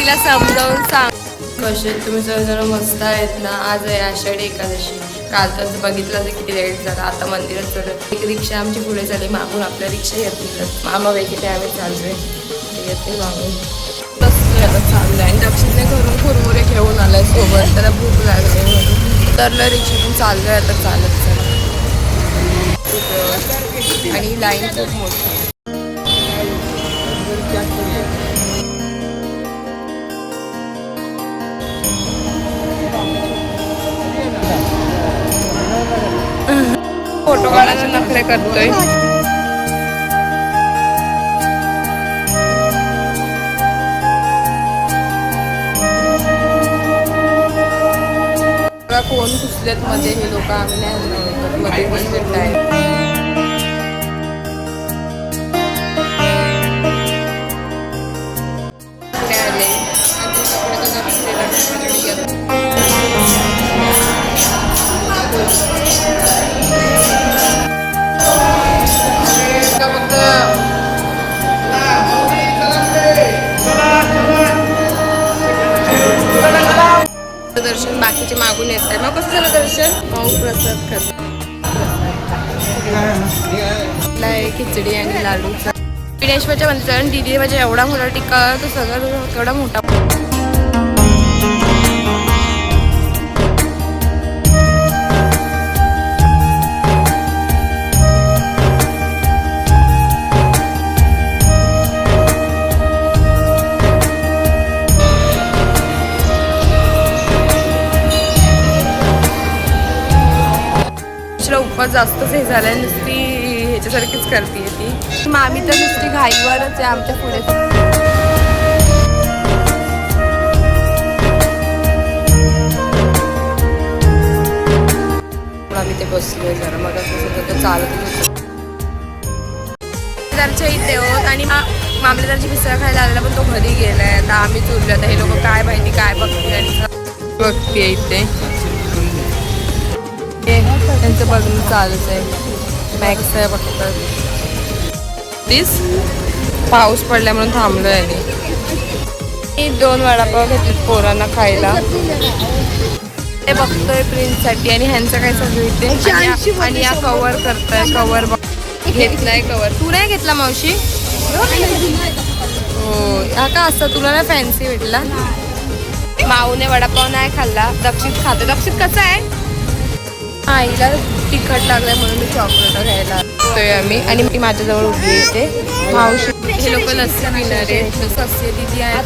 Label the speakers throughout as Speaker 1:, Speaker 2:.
Speaker 1: तिला समजावून सांग. कसे तुम्ही सर्वजण मस्त आहेत ना? आज आहे आषाढी एकादशी. काल तर बघितलं तर किती लेट झाला. आता मंदिरात चढत. एक रिक्षा आमची पुढे झाली मागून आपल्या रिक्षा येत नाही मामा वगैरे आम्ही चाललोय. ते येत नाही मागून. चाललं आता आणि दक्षिणने घरून कुरमुरे घेऊन आलाय सोबत. त्याला भूक लागली म्हणून. तरलं रिक्षातून चाललोय. आता चालत चालत. आणि लाईन खूप मोठी फोटो काढायचे नखरे करतोय. कोण घुसलेत मध्ये हे लोक आम्ही नाही. मध्ये आहे पुढे आले. दर्शन बाकीचे मागून येत आहे मग कसं झालं दर्शन? पाऊ प्रसाद खात. खिचडी आणि लाडूचा. विनेश्वरच्या मंदिरात दिदी म्हणजे एवढा मोठा टिक्का तो सगळं केवढा मोठा खूपच जास्तच हे झालाय नुसती ह्याच्यासारखीच करते ती. मामी तर नुसती घाईवरच आहे आमच्या पुढे. आम्ही ते बसलो जरा मग असं चालत मामलेदारच्या इथे होत आणि मामलेदारची मिसळ खायला आलेला पण तो घरी गेलाय. आता आम्ही चुरलो आता हे लोक काय माहिती काय बघते बघते इथे. त्यांचं बघणं चालूच आहे. मॅक्स आहे बघतात प्लीज पाऊस पडल्या म्हणून थांबलोय आणि मी दोन वडापाव घेतले पोरांना खायला. ते बघतोय प्रिन्ससाठी आणि ह्यांचं काय चालू इथे आणि या- कव्हर करतोय कव्हर घेतलाय कव्हर तू नाही घेतला मावशी? हो हा का असं? तुला नाही फॅन्सी भेटला? माऊने वडापाव नाही खाल्ला. दक्षित खातो. दक्षित कसा आहे? आईला तिखट लागलाय म्हणून मी चॉकलेट घ्यायला येतोय आम्ही. आणि मी माझ्याजवळ उभी येते मावशी. हे लोक लस्सी पिणार आहे सस्य दिदी आहे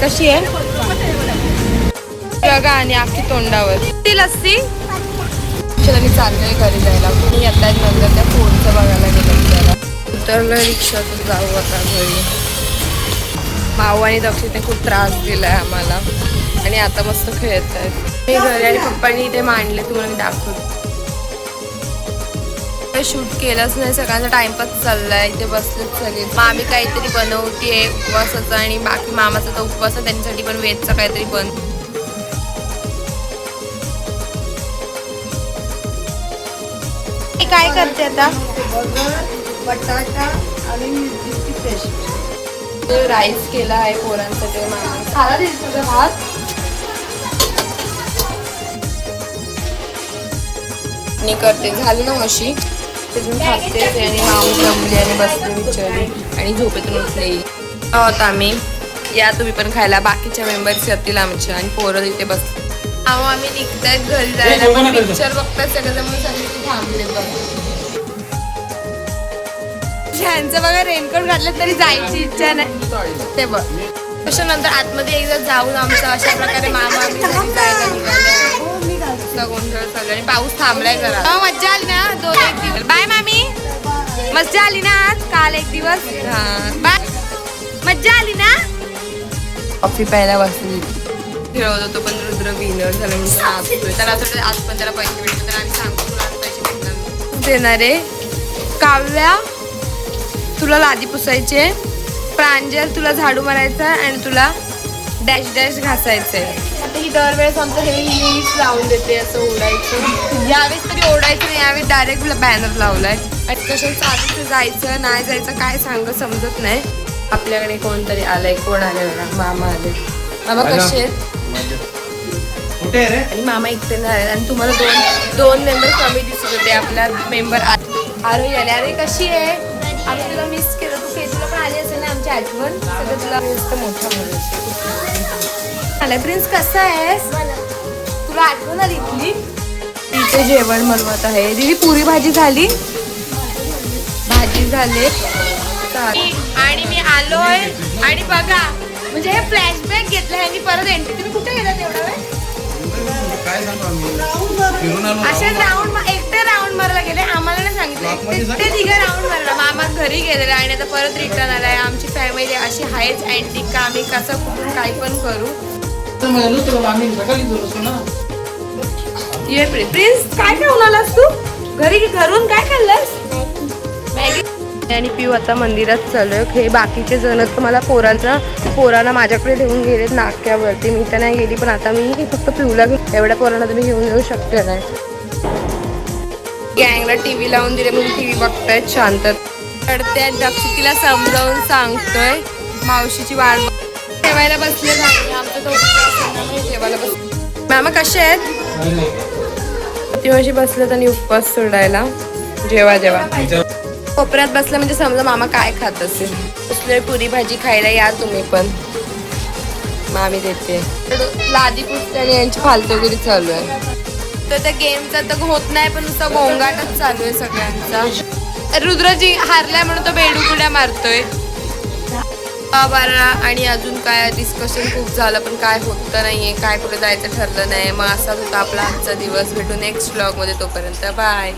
Speaker 1: कशी आहे? बघा आणि अख्खी तोंडावर. ती लस्सी? चला मी चाललोय घरी जायला. मी येत आहेत नंतर त्या फोनचं बघायला गेलं त्याला उतरलं रिक्षातून जाऊ आता घरी. माऊ आणि दक्षिणने खूप त्रास दिलाय आम्हाला. आणि आता मस्त खेळत आहेत मी घरी आणि पप्पांनी इथे मांडले तुम्हाला मी दाखवतो शूट केलंच नाही सगळ्यांचा टाइमपास चाललाय इथे बसलेत सगळे. मामी काहीतरी बनवतीये उपवासाचा आणि बाकी मामाचा तर उपवास आहे त्यांच्यासाठी पण वेजचा काहीतरी बन काय करते आता?
Speaker 2: बटाटा आणि पेस्ट.
Speaker 1: राईस केला आहे पोरांसाठी मामा खाला दिली तुझा भात? मी करते. झाली ना मशी तिथून खाते. आणि माऊ जमली आणि बसले विचारली आणि झोपेतून उठले. आहोत आम्ही. या तुम्ही पण खायला. बाकीच्या मेंबर्स येतील आमच्या. आणि पोरं इथे बसले अहो आम्ही निघतायत घरी जायला. पण पिक्चर बघताय सगळं म्हणून इथे थांबले बघ. ह्यांचं बघा रेनकोट घातलं तरी जायची इच्छा नाही. ते बघ. त्याच्यानंतर आतमध्ये एकदा जाऊन आमचं अशा प्रकारे मामा आम्ही जायला निघालो. नुसता गोंधळ चालू आणि पाऊस थांबलाय जरा. मज्जा आली ना दोन एक दिवस. बाय मामी. मज्जा आली ना आज? काल एक दिवस? बाय. मज्जा आली ना? कॉफी प्यायला बसली. खेळत होतो पण रुद्र विनर झालं नाचतोय त्याला असं आज पण त्याला पैसे भेटले तर आम्ही सांगतो तुला आज पैसे भेटणार नाही. देणार आहे. काव्या तुला लादी पुसायचे प्रांजल तुला झाडू मारायचा आणि तुला डॅश डॅश घासायचंय आता ही दरवेळेस आमचं हे हीच लावून देते असं ओढायचं. यावेळेस तरी ओढायचं नाही यावेळेस डायरेक्ट बॅनर लावलाय. आणि कशा चालूच जायचं नाही जायचं काय सांग समजत नाही. आपल्याकडे कोणतरी आलंय कोण आले बघा मामा आले. मामा कसे आहेत?
Speaker 3: कुठे
Speaker 1: आणि मामा इकडे आले आणि तुम्हाला दोन दोन मेंबर कमी दिसत होते आपला मेंबर आरोही आले. अरे कशी आहे? आम्ही तुला मिस केलं. तू केतूला पण आली असेल ना आमची आठवण? सगळं तुला मस्त मोठा आलाय प्रिन्स कसा आहेस? तुला आठवण आली इथली? तिथे जेवण बनवत आहे. दिदी पुरी भाजी झाली? भाजी झाले. आणि मी आलोय. आणि बघा म्हणजे हे फ्लॅशबॅक घेतलं आणि परत एंट्री तुम्ही कुठे गेलात एवढा वेळ? असे राऊंड एकटे राऊंड मारायला गेले. आम्हाला नाही सांगितलं. ते तिघे राऊंड मारला. मामा घरी गेलेला आणि आता परत रिटर्न आलाय. आमची फॅमिली अशी आहेच. अँटिक का आम्ही कसं कुठून काय पण करू. ये प्रि- प्रिन्स काय काय उन्हालास तू? घरी घरून काय खाल्लंस? मॅगी. आणि पिऊ आता मंदिरात चालू हे बाकीचे जण तर मला पोरांचा पोरांना माझ्याकडे ठेवून गेलेत नाक्यावरती. मी तर नाही गेली पण आता मी फक्त पिऊला घेऊन एवढ्या पोरांना तुम्ही घेऊन जाऊ शक्य नाही. गँगला टीव्ही लावून दिले म्हणून टीव्ही बघतायत शांत रडते दक्ष तिला समजावून सांगतोय मावशीची वाट बघ- जेवायला बसले झाले. आमचं जेवायला बस मामा कसे आहेत? ती माझी बसलेत आणि उपवास सोडायला. जेवा जेवा. कोपऱ्यात बसलं म्हणजे समजा मामा काय खात असेल. बसलोय पुरी भाजी खायला या तुम्ही पण. मामी देते. लादी पुस्तकाने यांची फालतोगिरी चालू आहे. तर त्या गेमचा तर होत नाही पण नुसता गोंगाटच चालू आहे सगळ्यांचा. रुद्रजी हारलाय म्हणून तो बेडुकुड्या मारतोय. बारा आणि अजून काय डिस्कशन खूप झालं पण काय होतं नाही आहे काय कुठे जायचं ठरलं नाही. मग असाच होता आपला आजचा दिवस. भेटू नेक्स्ट ब्लॉगमध्ये तोपर्यंत. बाय